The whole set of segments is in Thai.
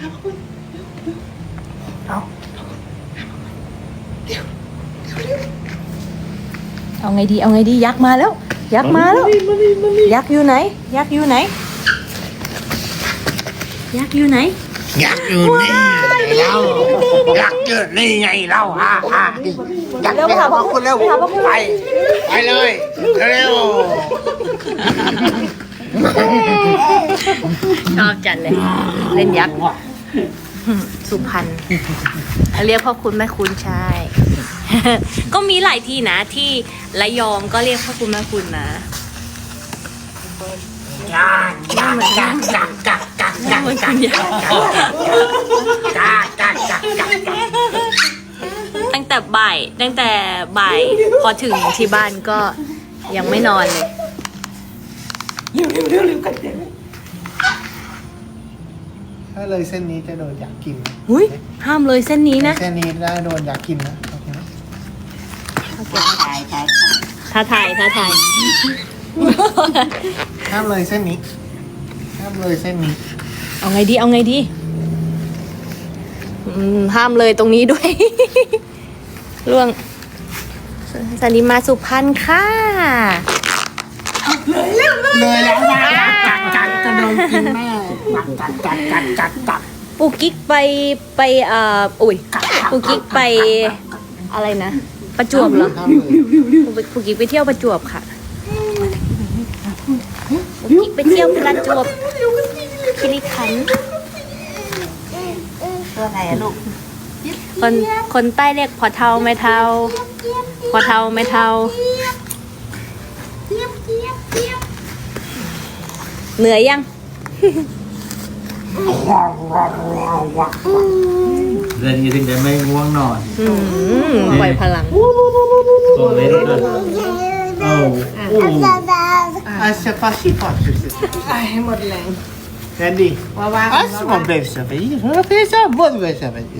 เอาเอาไงดี เอาไงดี ยักษ์มาแล้ว ยักษ์มาแล้วมานี่มานี่ยักษ์อยู่ไหน ยักษ์อยู่ไหน ยักษ์อยู่ไหนอยากอยู่นี่เราอยากอยู่นี่ไงเราฮ่าฮ่าอยากเร็วไปค่ะหาพ่อคุณเร็วไปหาพ่อคุณไปไปเลยเร็วชอบจัดเลย เล่นยักษ์ สุพรรณเรียกพ่อคุณแม่คุณใช่ ก็มีหลายที่นะที่ระยองก็เรียกพ่อคุณแม่คุณนะจ้าจ้าจ้าจ้าจ้าจ้าจ้าจ้าจ้าจ้าจ้าจ้าจ้าตั้งแต่บ่ายตั้งแต่บ่ายพอถึงที่บ้านก็ยังไม่นอนเลยเร็วเร็วเร็วเร็วกันเดี๋ยว ถ้าเลยเส้นนี้จะโดนอยากกินนะอุ้ยห้ามเลยเส้นนี้นะ เส้นนี้ได้โดนอยากกินนะโอเคไหมถ่ายถ่ายท้าทายท้าทายห้ามเลยเส้นนี้ห้ามเลยเส้นนี้ เอาไงดี เอาไงดีอืมห้ามเลยตรงนี้ด้วย ล่วงสันนิมาสุพรรณค่ะเลยแล้วนะจัดจัดจะโดนกินแม่ จัดจัดจัดจัดจัดปูกิ๊กไปไปเอ่ออุ้ยปูกิ๊กไปอะไรนะ ประจวบเหรอปูกิ๊กไปเที่ยวประจวบค่ะปูกิ๊กไปเที่ยวประจวบคิริขันตัวไหนอะลูกคนคนใต้เรียกพอเทาไม่เทาพอเทาไม่เทาเหนื่อยยัง เรื่องนี้ถึงได้ไม่ง่วงนอนอืมปล่อยพลัง ตัวเล่นด้วยโอ้โอ้อะเซฟาชิฟาชิไอ้หมดแรงแดนดี้ว่าว่าอะสมองเบสเซฟาชิเฟซ่าบดเบสเซฟาชิ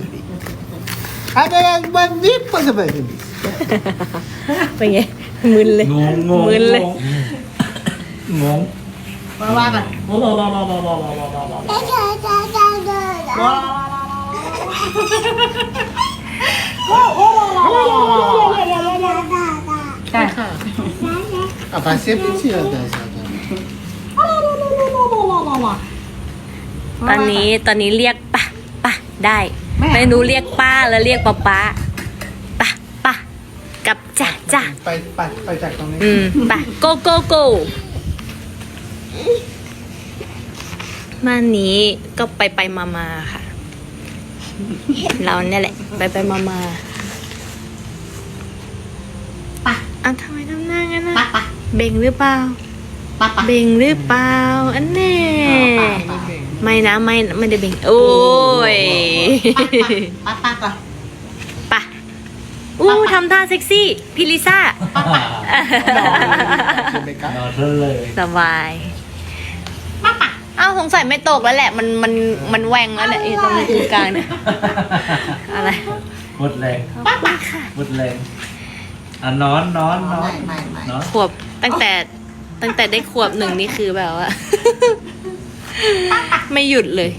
อะเดี๋ยวมันนี่ปะเซฟาชิเป็นไงมึนเลยงงงงมึนเลยงง ว่าว่ากันโอ้โหโอ้โหโอ้โหโอ้โหโอ้โหโอ้โหใช่ค่ะอะฟาเซฟชิอะเดี๋ยวตอนนี้ตอนนี้เรียกปะปะได้ ไม่รู้เรียกป้าแล้วเรียกป๊าป๊าปะปะกับจ้ะจ้ะไปไปไปจากตรงนี้อืมปะโกโกโกมานี้ก็ไปไปมามาค่ะ เราเนี่ยแหละ ไปไปมามาปะอะทำไมทำหน้างั้นนะเบ่งหรือเปล่าเบ่งหรือเปล่าอันแน่ไม่นะไม่ไม่ได้เบ่ง โอ้ยป้าป้าก่อนปะอู้ทำท่าเซ็กซี่ พี่ลิซ่าเบกัสนอนเถอะเลยสบายอ้าว สงสัยไม่ตกแล้วแหละ มันมันมันแหวงแล้วแหละไอ้ตรงตรงกลางเนี่ยอะไร หมดแรงขอบคุณค่ะหมดแรงอะนอนนอนนอนไม่ไม่ไม่นอนขวบตั้งแต่ตั้งแต่ได้ขวบหนึ่งนี่คือแบบว่า ไม่หยุดเลย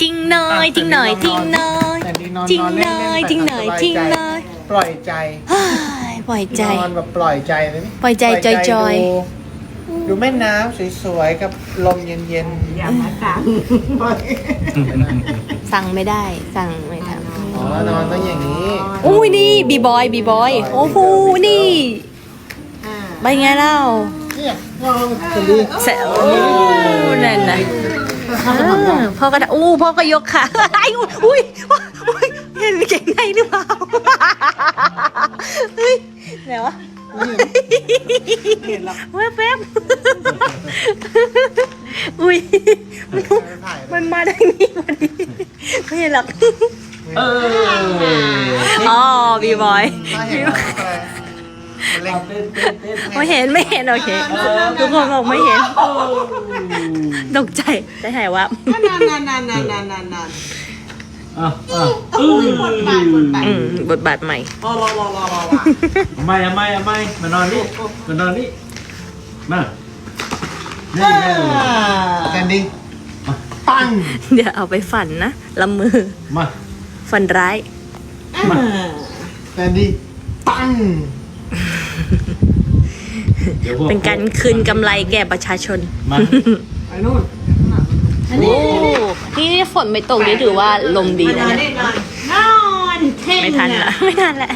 จริงหน่อยจริงหน่อยจริงหน่อยแดนดี้นอนจริงนอนหเล่น่อยนๆจริงหน่อยจริงหน่อย ปล่อยใจ เฮ้ย ปล่อยใจ นอนแบบปล่อยใจเลยนี่ปล่อยใจจอยๆ ดูดูแม่น้ำสวยๆ กับลมเย็นอย่ามาตามสั่งไม่ได้ สั่งไม่ทๆอ๋อนอนต้องอย่างนี้ำอุ้ยนี่บีบอยบีบอยโอ้โหนี่อ่าไปไงเล่าเนี่ยนอนจะดีเสร็จโอ้นั่นนะอ่าพ่อก็ได้อู้พ่อก็ยกขา ไอ้อุ้ยอุ้ย อุ้ยเห็นเก่งในหรือเปล่าเฮ้ยไหนวะแวบแวบอุ้ยมันมันมาทางนี้พอดีไม่เห็นหรอกเอออ๋อบีบอยถ้าเห็นอะไรมันเล็งเต้นเต้นเต้นไม่เห็นไม่เห็นโอเคทุกคนบอกไม่เห็นตกใจได้หายว่านานนานนานนานนานนานนาน อะอะอ้ยบทบาทบทบาทอืมบทบาทใหม่ รอรอรอรอรอไม่อะไม่อะไม่มานอนนี่มานอนนี่มานี่แม่แซนดี้ปังเดี๋ยวเอาไปฝันนะละมือมาฝันร้ายแซนดี้ปังดี๋ยวพวเป็นการคืนกำไรแก่ประชาชน มา ไปนู่น โอ้ นี่ฝนไม่ตกนี่ถือว่าลมดีนะนอนเนี่ยนอนนอนเท่งไม่ทันละไม่ทันละ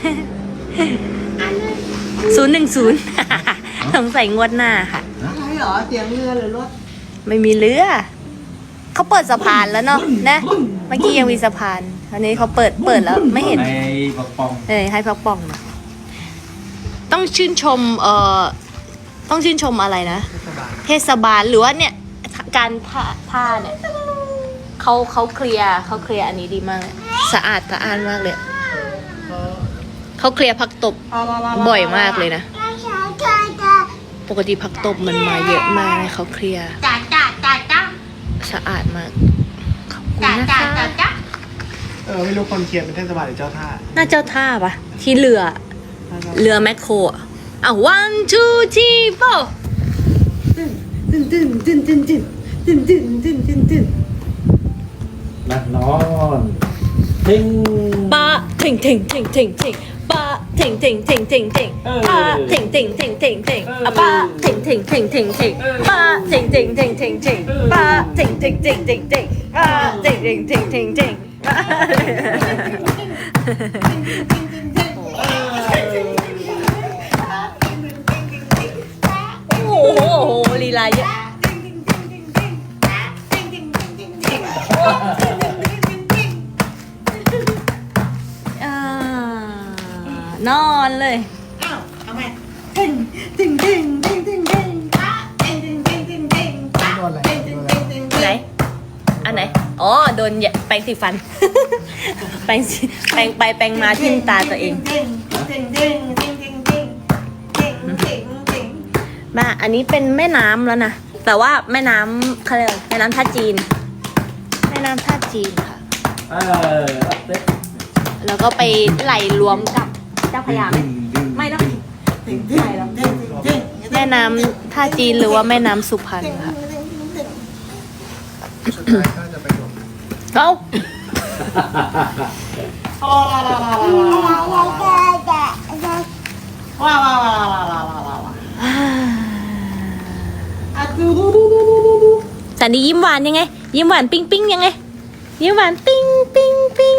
ศูนย์หนึ่งศูนย์สงสัยงวดหน้าค่ะอะไรเหรอเสียงเรือหรือรถ ไม่มีเรือ เขาเปิดสะพานแล้วเนาะนะ เมื่อกี้ยังมีสะพานอันนี้เขาเปิดเปิดแล้วไม่เห็นในปะปองเออให้พักป่องหนะต้องชื่นชมเอ่อต้องชื่นชมอะไรนะ เทศบาลหรือว่าเนี่ยการท่าท่าเนี่ย เขาเขาเคลียร์เขาเคลียร์อันนี้ดีมากเลยสะอาดสะอาดมากเลย เขาเคลียร์ผักตบบ่อยมากเลยนะ ปกติผักตบมันมาเยอะมากเลยเขาเคลียร์จ้าจ้าจ้าจ้าสะอาดมากขอบคุณจ้านะจ้าคะจ้าจ้าเออไม่รู้คนเคลียร์เป็นเทศบาลหรือเจ้าท่าน่าเจ้าท่าปะที่เรือเรือแมคโครอะอะ one two three four ตึ้นตึ้นตึ้นตึ้นตึ้นตึ้นตึ้นตึ้นตึ้นตึ้ นนักนอนทิ้งปะถิงถิงถิงถิงถิงปะถิงถิงถิงถิงถิงปะถิงถิงถิงถิงถิงอะปะถิงถิงถิงถิงถิงปะถิงถิงถิงถิงถิงปะถิงถิงถิงถิงถิงปะถิงถิงถิงถิงถิง นแยะแปรงสีฟัน แปรงสีแปรงไปแปรงมาทิ่มตาตัวเองตึ้งตึ้งตึ้งตึ้งตึ้งตึ้งตึ้งตึ้งตึ้งมาอันนี้เป็นแม่น้ำแล้วนะ แต่ว่าแม่น้ำเขาเรียกอะไรแม่น้ำท่าจีน แม่น้ำท่าจีนค่ะ เออเอาเต็มแล้วก็ไปไหลรวมกับเจ้าพระยาไหมไม่หรอกไม่หรอกแม่น้ำท่าจีนหรือว่าแม่น้ำสุพรรณค่ะสุด เอ้าว้าวว้าวว้าวว้าวว้าวว้าวว้าวอะดูดูดูดูดูดูดูสันดียิ้มหวานยังไง ยิ้มหวานปิ้งปิ้งยังไง ยิ้มหวานปิ้งปิ้งปิ้ง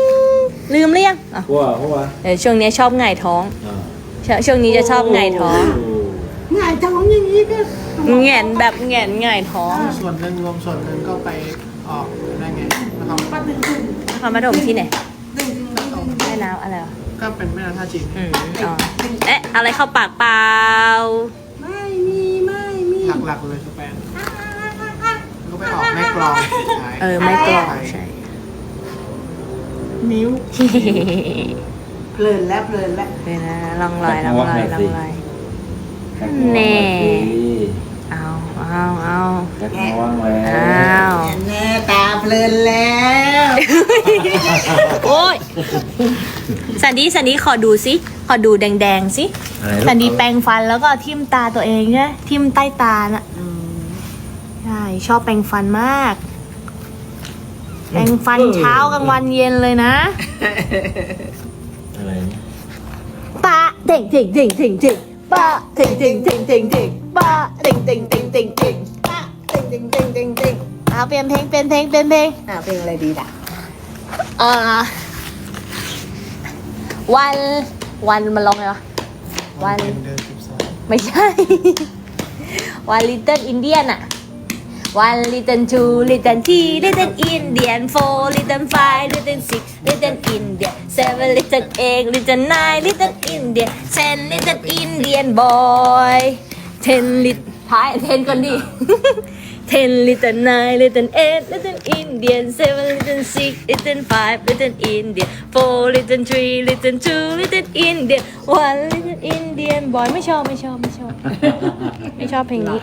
ลืมหรือยังอะหัวหัวเดี๋ยวช่วงนี้ชอบไงายท้องอ่าชช่วงนี้จะชอบไงายท้องหงายท้องอย่างนี้ก็แหงนแบบแหงนไงายท้อง ส่วนหนึ่งรวมส่วนหนึ่งก็ไป ออกได้ไงนะครับป้าตึ้งตึ้งนครปฐมที่ไหนตึ้งตึ้งตึ้งแม่น้ำอะไรวะก็เป็นแม่น้ำท่าจีนอืมอ๋อเอ๊ะอะไรเข้าปากเปล่าไม่มีไม่มีหลักๆเลยคือแป้งแล้วก็ไปออกแม่กลองสุดท้ายเออไม่กรองใช่นิ้วเพลินแล้วเพลินแล้วเลยนะลองลอยลองลอยลองลอยแน่เอา เอาเอาแจ็คมาวางไว้อ้าวแน่ตาเพลินแล้ว โอ้ยสันดีสันดีขอดูสิขอดูแดงๆสิอะไรลูกสันดีแปรงฟันแล้วก็ทิ่มตาตัวเองใช่ไหมทิ่มใต้ตาน่ะใช่ชอบแปรงฟันมาก แปรงฟันเช้ากลางวันเย็นเลยนะ อะไรเนี่ย ปะเต่งเต่งเต่งเต่งเต่ง ปะเต่งเต่งเต่งเต่งเต่งปะเต่งเต่งเต่งเต่งเต่งอะตึ้งตึ้งตึ้งตึ้งตึ้งเอาเปลี่ยนเพลงเปลี่ยนเพลงเปลี่ยนเพลงอะเพลงอะไรดีล่ะเอ่อวันวันมันร้องไงวะวันเดินสิบสองไม่ใช่วันลิตเติ้ลอินเดียนอะ one little two little three little Indian four little five little six little Indian seven little eight little nine little Indian ten little Indian boy ten lit ท้าย ten ก่อนดิ ten little nine little eight little Indian seven little six little five little Indian four little three little two little Indian one little Indian boy ไม่ชอบไม่ชอบไม่ชอบ ไม่ชอบเพลงนี้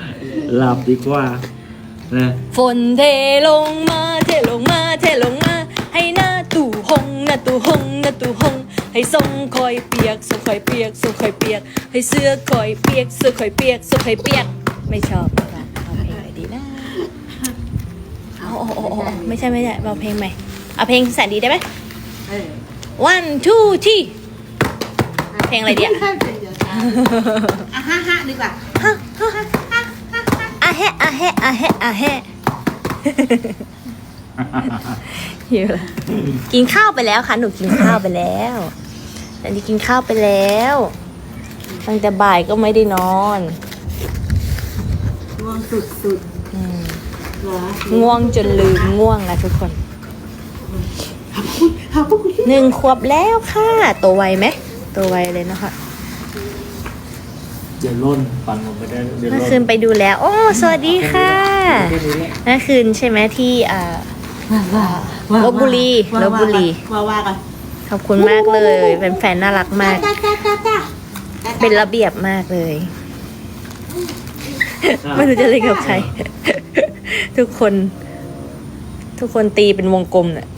หลับดีกว่า นะฝนเทลงมาเทลงมาเทลงมา ให้หน้าตู่หงหน้าตู่หงหน้าตู่หง ให้ทรงคอยเปียกทรงคอยเปียกทรงคอยเปียก ให้เสื้อคอยเปียกเสื้อคอยเปียกเสื้อคอยเปียก ไม่ชอบไม่ชอบชอบเพลงไหนดีโอ้โอ้ไม่ใช่ไม่ใช่เอาเพลงใหม่เอาเพลงแสนดีได้ไหม เออ one two three เพลงอะไรดีอะ อะห้าห้าดีกว่า อะแฮะอะแฮะอะแฮะอะแฮะหิวละกินข้าวไปแล้วค่ะ หนูกินข้าวไปแล้วแต่นี่กินข้าวไปแล้ว ตั้งแต่บ่ายก็ไม่ได้นอนง่วงสุดสุดอืมๆเหรอง่วงจนลืมง่วงนะทุกคนขอบคุณหนึ่งขวบแล้วค่ะ ตัวไวไหม ตัวไวเลยนะคะ เดี๋ยวล่นฟังลงไปได้เดี๋ยวเมื่อล่นคืนไปดูแล้ว โอ้ สวัสดีค่ะแค่นี้แหละเมื่อคืนใช่ไหมที่อ่าว่าว่าลพบุรีว่าลพบุรีว่าว่ากันขอบคุณมากเลยเป็นแฟนๆน่ารักมากจ้าจ้าจ้าจ้าเป็นระเบียบมากเลยไม่รู้จะเล่นกับใคร ทุกคน ทุกคนตีเป็นวงกลมเนี่ย